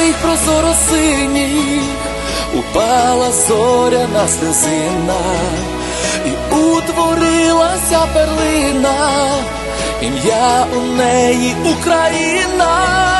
чистий, прозоро синій, упала зоря на сльозина, і утворилася перлина, ім'я у неї Україна.